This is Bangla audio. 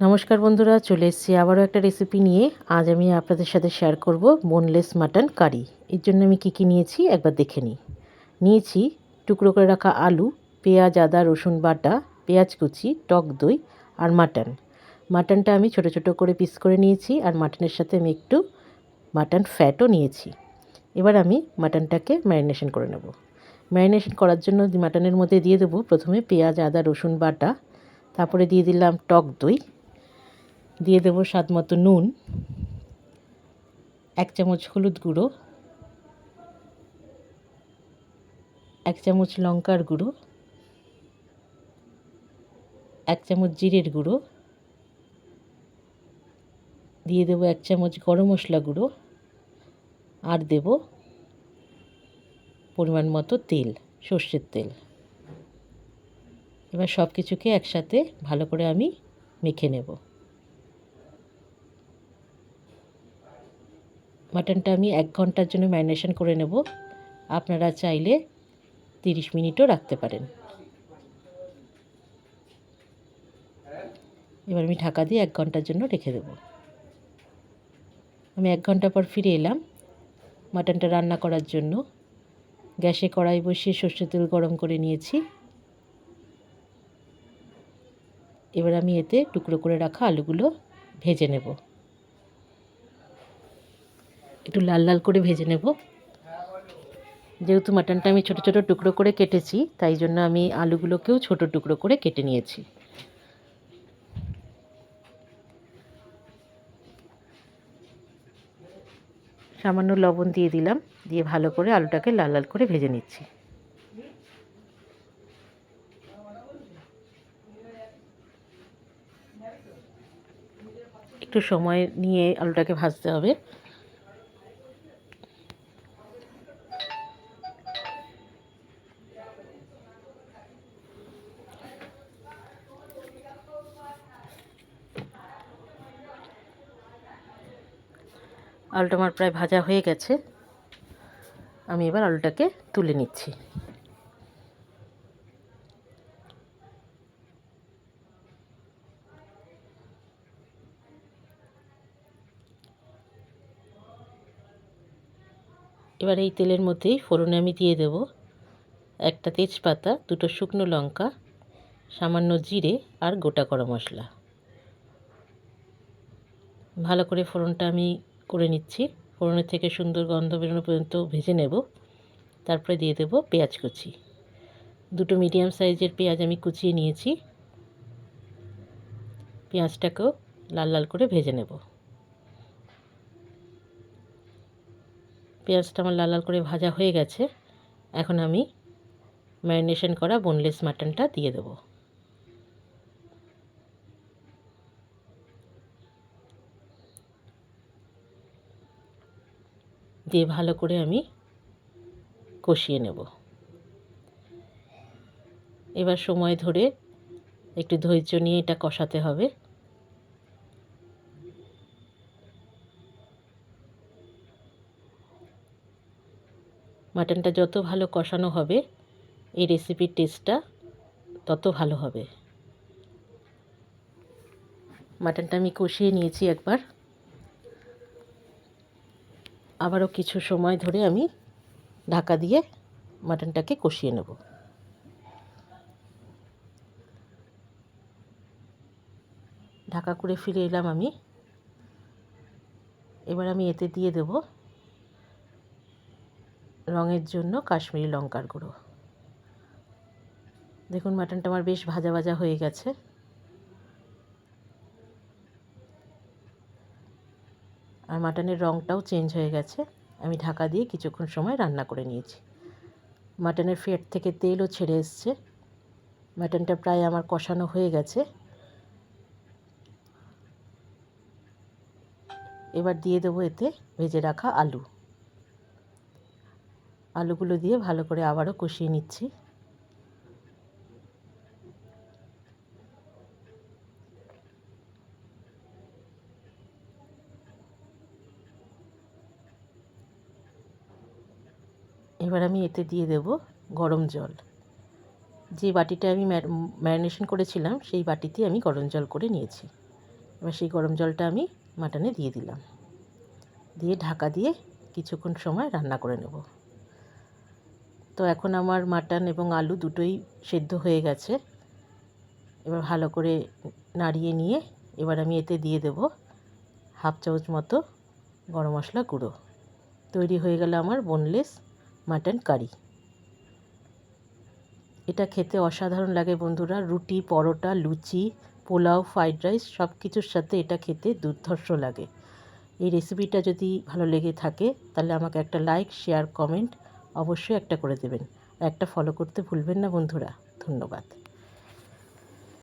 নমস্কার বন্ধুরা, চলে এসেছি আবারও একটা রেসিপি নিয়ে। আজ আমি আপনাদের সাথে শেয়ার করব বোনলেস মাটন কারি এর জন্য আমি কী কী নিয়েছি একবার দেখে নিই। নিয়েছি টুকরো করে রাখা আলু, পেঁয়াজ, আদা, রসুন বাটা, পেঁয়াজ কুচি, টক দই আর মাটন মাটনটা আমি ছোট ছোট করে পিস করে নিয়েছি আর মাটনের সাথে আমি একটু মাটন ফ্যাটও নিয়েছি। এবার আমি মাটনটাকে ম্যারিনেশন করে নেব। ম্যারিনেশন করার জন্য মাটনের মধ্যে দিয়ে দেবো প্রথমে পেঁয়াজ, আদা, রসুন বাটা, তারপরে দিয়ে দিলাম টক দই দিয়ে দেবো স্বাদ মতো নুন, এক চামচ হলুদ গুঁড়ো, এক চামচ লঙ্কার গুঁড়ো, এক চামচ জিরের গুঁড়ো, দিয়ে দেবো এক চামচ গরম মশলা গুঁড়ো, আর দেব পরিমাণ মতো তেল, সর্ষের তেল। এবার সব কিছুকে একসাথে ভালো করে আমি মেখে নেব। মাটনটা আমি এক ঘণ্টার জন্য ম্যারিনেশন করে নেব। আপনারা চাইলে তিরিশ মিনিটও রাখতে পারেন। এবার আমি ঢাকা দিয়ে এক ঘণ্টার জন্য রেখে দেব। আমি এক ঘণ্টা পর ফিরে এলাম মাটনটা রান্না করার জন্য। গ্যাসে কড়াই বসিয়ে সর্ষের তেল গরম করে নিয়েছি। এবার আমি এতে টুকরো করে রাখা আলুগুলো ভেজে নেব। একটু লাল লাল করে ভেজে নেব। যেহেতু মাটনটা আমি ছোটো ছোটো টুকরো করে কেটেছি, তাই জন্য আমি আলুগুলোকেও ছোটো টুকরো করে কেটে নিয়েছি। সামান্য লবণ দিয়ে দিলাম, দিয়ে ভালো করে আলুটাকে লাল লাল করে ভেজে নিচ্ছি। একটু সময় নিয়ে আলুটাকে ভাজতে হবে। আলুটা আমার প্রায় ভাজা হয়ে গেছে। আমি এবার আলুটাকে তুলে নিচ্ছি। এবার এই তেলের মধ্যেই ফোড়নে আমি দিয়ে দেব একটা তেজপাতা, দুটো শুকনো লঙ্কা, সামান্য জিরে আর গোটা গরম মশলা। ভালো করে ফোড়নটা আমি করে নিচ্ছি। ফোড়নের থেকে সুন্দর গন্ধ বেরোনো পর্যন্ত ভেজে নেব। তারপরে দিয়ে দেব পেঁয়াজ কুচি। দুটো মিডিয়াম সাইজের পেঁয়াজ আমি কুচিয়ে নিয়েছি। পেঁয়াজটাকেও লাল লাল করে ভেজে নেব। পেঁয়াজটা আমার লাল লাল করে ভাজা হয়ে গেছে। এখন আমি ম্যারিনেশন করা বোনলেস মাটনটা দিয়ে দেবো। দিয়ে ভালো করে আমি কষিয়ে নেব। এবার সময় ধরে একটু ধৈর্য নিয়ে এটা কষাতে হবে। মাটনটা যত ভালো কষানো হবে, এই রেসিপির টেস্টটা তত ভালো হবে। মাটনটা আমি কষিয়ে নিয়েছি একবার। আবারও কিছু সময় ধরে আমি ঢাকা দিয়ে মাটনটাকে কষিয়ে নেব। ঢাকা করে ফিরে এলাম আমি। এবার আমি এতে দিয়ে দেব রঙের জন্য কাশ্মীরি লঙ্কার গুঁড়ো। দেখুন, মাটনটা আমার বেশ ভাজা ভাজা হয়ে গেছে। আর মাটনের রঙটাও চেঞ্জ হয়ে গেছে। আমি ঢাকা দিয়ে কিছুক্ষণ সময় রান্না করে নিয়েছি। মাটনের ফেট থেকে তেলও ছেড়ে এসছে। মাটনটা প্রায় আমার কষানো হয়ে গেছে। এবার দিয়ে দেবো এতে ভেজে রাখা আলু। আলুগুলো দিয়ে ভালো করে আবারও কষিয়ে নিচ্ছি। এবার আমি এতে দিয়ে দেব গরম জল। যে বাটিটা আমি ম্যারিনেশন করেছিলাম, সেই বাটিতে আমি গরম জল করে নিয়েছি। এবার সেই গরম জলটা আমি মাটনে দিয়ে দিলাম। দিয়ে ঢাকা দিয়ে কিছুক্ষণ সময় রান্না করে নেব। তো এখন আমার মাটন এবং আলু দুটোই সেদ্ধ হয়ে গেছে। এবার ভালো করে নাড়িয়ে নিয়ে এবার আমি এতে দিয়ে দেব হাফ চামচ মতো গরম মশলা গুঁড়ো। তৈরি হয়ে গেল আমার বোনলেস মাটন কারি। এটা খেতে অসাধারণ লাগে বন্ধুরা। রুটি, পরোটা, লুচি, পোলাও, ফ্রাইড রাইস সব কিছুর সাথে এটা খেতে দুর্ধর্ষ লাগে। এই রেসিপিটা যদি ভালো লেগে থাকে, তাহলে আমাকে একটা লাইক, শেয়ার, কমেন্ট অবশ্যই একটা করে দেবেন। একটা ফলো করতে ভুলবেন না বন্ধুরা। ধন্যবাদ।